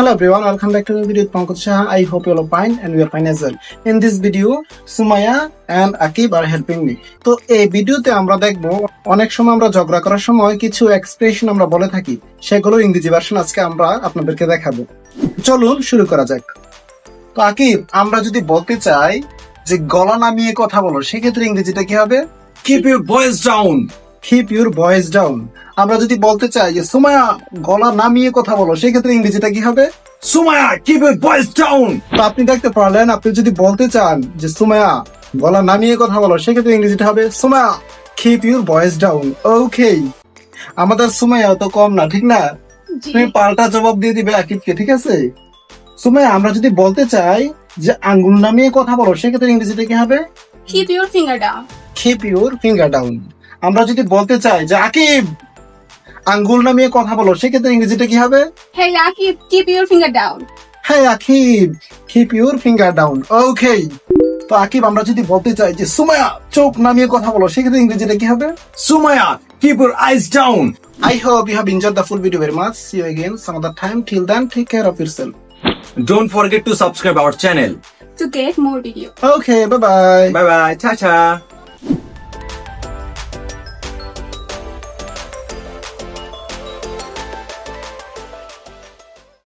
Hello everyone, welcome back to the video with Pankaj Shah. I hope you all are fine and we are fine as well. In this video, Sumaya and Akib are helping me. তো এই ভিডিওতে আমরা দেখব অনেক সময় আমরা ঝগড়া করার সময় কিছু এক্সপ্রেশন আমরা বলে থাকি সেগুলো ইংরেজি ভার্সন আজকে আমরা আপনাদেরকে দেখাবো চলুন শুরু করা যাক তো আকিব আমরা যদি বলতে চাই যে গলা নামিয়ে কথা বলো সেক্ষেত্রে ইংরেজিটা কি হবে Keep your voice down. Keep your voice down আমরা যদি বলতে চাই যে সুমায়া গলা নামিয়ে কথা বলো সেক্ষেত্রে ইংরেজিটা কি হবে? Sumaya, keep your voice down. তো আপনি দেখতে পারলেন আপনি যদি বলতে চান যে সুমায়া গলা নামিয়ে কথা বলো সেক্ষেত্রে ইংরেজিটা হবে Sumaya keep your voice down okay আমাদের সুমায়া তো কম না ঠিক না? তুমি পাল্টা জবাব দিয়ে দিবে আকিবকে ঠিক আছে? সুমায়া আমরা যদি বলতে চাই যে আঙ্গুল নামিয়ে কথা বলো সেক্ষেত্রে ইংরেজিটা কি হবে? Keep your finger down Keep your finger down. Keep your finger down আমরা যদি বলতে চাই যে আকিব আঙ্গুল নামিয়ে কথা বলো সেক্ষেত্রে ইংরেজিটা কি হবে Hey, Akib, keep your finger down. হ্যাঁ Akib keep your finger down okay তো আকিব আমরা যদি বলতে চাই যে সুমায়া চোখ নামিয়ে কথা বলো সেক্ষেত্রে ইংরেজিটা কি হবে your eyes down. I hope you have enjoyed the full video very much. See you again some other time. Till then, take care of yourself. Don't forget to subscribe our channel. To get more videos. Okay, bye bye. Bye bye. Cha cha.